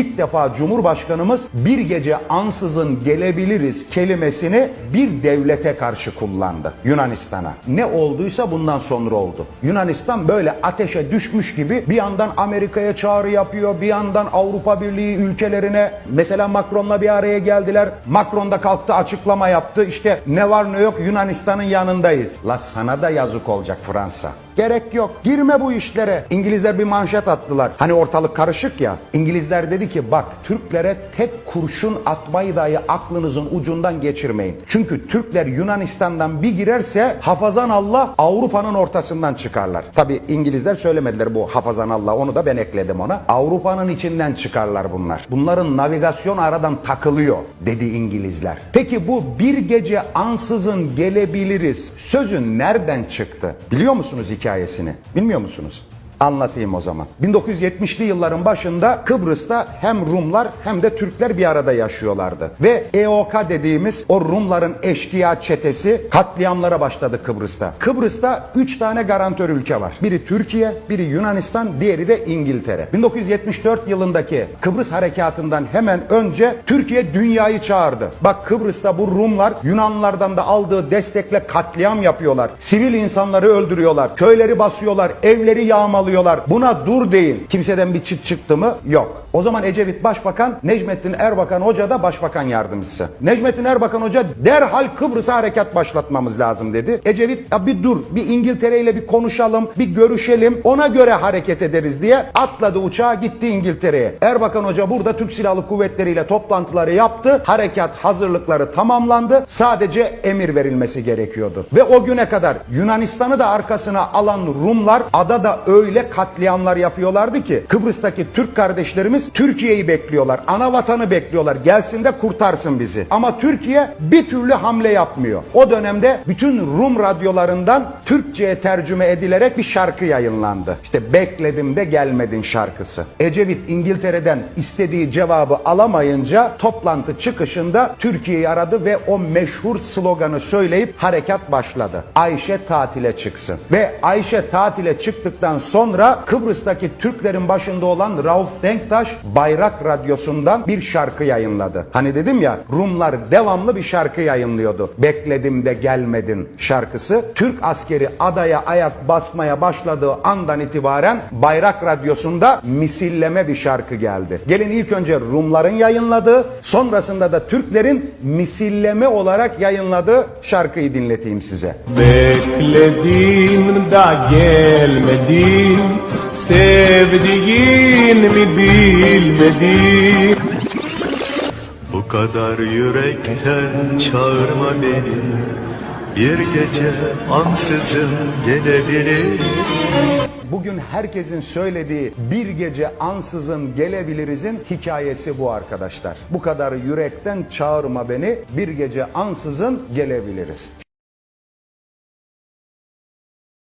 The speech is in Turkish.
İlk defa Cumhurbaşkanımız bir gece ansızın gelebiliriz kelimesini bir devlete karşı kullandı. Yunanistan'a. Ne olduysa bundan sonra oldu. Yunanistan böyle ateşe düşmüş gibi bir yandan Amerika'ya çağrı yapıyor, bir yandan Avrupa Birliği ülkelerine mesela Macron'la bir araya geldiler. Macron da kalktı açıklama yaptı. İşte ne var ne yok Yunanistan'ın yanındayız. La sana da yazık olacak Fransa. Gerek yok. Girme bu işlere. İngilizler bir manşet attılar. Hani ortalık karışık ya. İngilizler dedi ki bak Türklere tek kurşun atmayı dahi aklınızın ucundan geçirmeyin. Çünkü Türkler Yunanistan'dan bir girerse hafazan Allah Avrupa'nın ortasından çıkarlar. Tabi İngilizler söylemediler bu hafazan Allah. Onu da ben ekledim ona. Avrupa'nın içinden çıkarlar bunlar. Bunların navigasyon aradan takılıyor dedi İngilizler. Peki bu bir gece ansızın gelebiliriz sözün nereden çıktı? Biliyor musunuz hikayesini? Bilmiyor musunuz? Anlatayım o zaman. 1970'li yılların başında Kıbrıs'ta hem Rumlar hem de Türkler bir arada yaşıyorlardı. Ve EOK dediğimiz o Rumların eşkıya çetesi katliamlara başladı Kıbrıs'ta. Kıbrıs'ta 3 tane garantör ülke var. Biri Türkiye, biri Yunanistan, diğeri de İngiltere. 1974 yılındaki Kıbrıs harekatından hemen önce Türkiye dünyayı çağırdı. Bak Kıbrıs'ta bu Rumlar Yunanlılardan da aldığı destekle katliam yapıyorlar. Sivil insanları öldürüyorlar. Köyleri basıyorlar, evleri yağmalıyorlar. Buna dur deyin. Kimseden bir çıt çıktı mı? Yok. O zaman Ecevit Başbakan, Necmettin Erbakan Hoca da Başbakan Yardımcısı. Necmettin Erbakan Hoca derhal Kıbrıs'a harekat başlatmamız lazım dedi. Ecevit ya bir dur, bir İngiltere ile bir konuşalım, bir görüşelim, ona göre hareket ederiz diye atladı uçağa gitti İngiltere'ye. Erbakan Hoca burada Türk Silahlı Kuvvetleri ile toplantıları yaptı. Harekat hazırlıkları tamamlandı. Sadece emir verilmesi gerekiyordu. Ve o güne kadar Yunanistan'ı da arkasına alan Rumlar adada öyle katliamlar yapıyorlardı ki Kıbrıs'taki Türk kardeşlerimiz Türkiye'yi bekliyorlar. Ana vatanı bekliyorlar. Gelsin de kurtarsın bizi. Ama Türkiye bir türlü hamle yapmıyor. O dönemde bütün Rum radyolarından Türkçe'ye tercüme edilerek bir şarkı yayınlandı. İşte bekledim de gelmedin şarkısı. Ecevit İngiltere'den istediği cevabı alamayınca toplantı çıkışında Türkiye'yi aradı ve o meşhur sloganı söyleyip harekat başladı. Ayşe tatile çıksın. Ve Ayşe tatile çıktıktan sonra Kıbrıs'taki Türklerin başında olan Rauf Denktaş Bayrak Radyosu'ndan bir şarkı yayınladı. Hani dedim ya Rumlar devamlı bir şarkı yayınlıyordu. Bekledim de gelmedin şarkısı. Türk askeri adaya ayak basmaya başladığı andan itibaren Bayrak Radyosu'nda misilleme bir şarkı geldi. Gelin ilk önce Rumların yayınladığı, sonrasında da Türklerin misilleme olarak yayınladığı şarkıyı dinleteyim size. Bekledim da gelmedin Sevdiğin mi bilmedin Bu kadar yürekten çağırma beni Bir gece ansızın gelebilir Bugün herkesin söylediği bir gece ansızın gelebilirizin hikayesi bu arkadaşlar. Bu kadar yürekten çağırma beni bir gece ansızın gelebiliriz.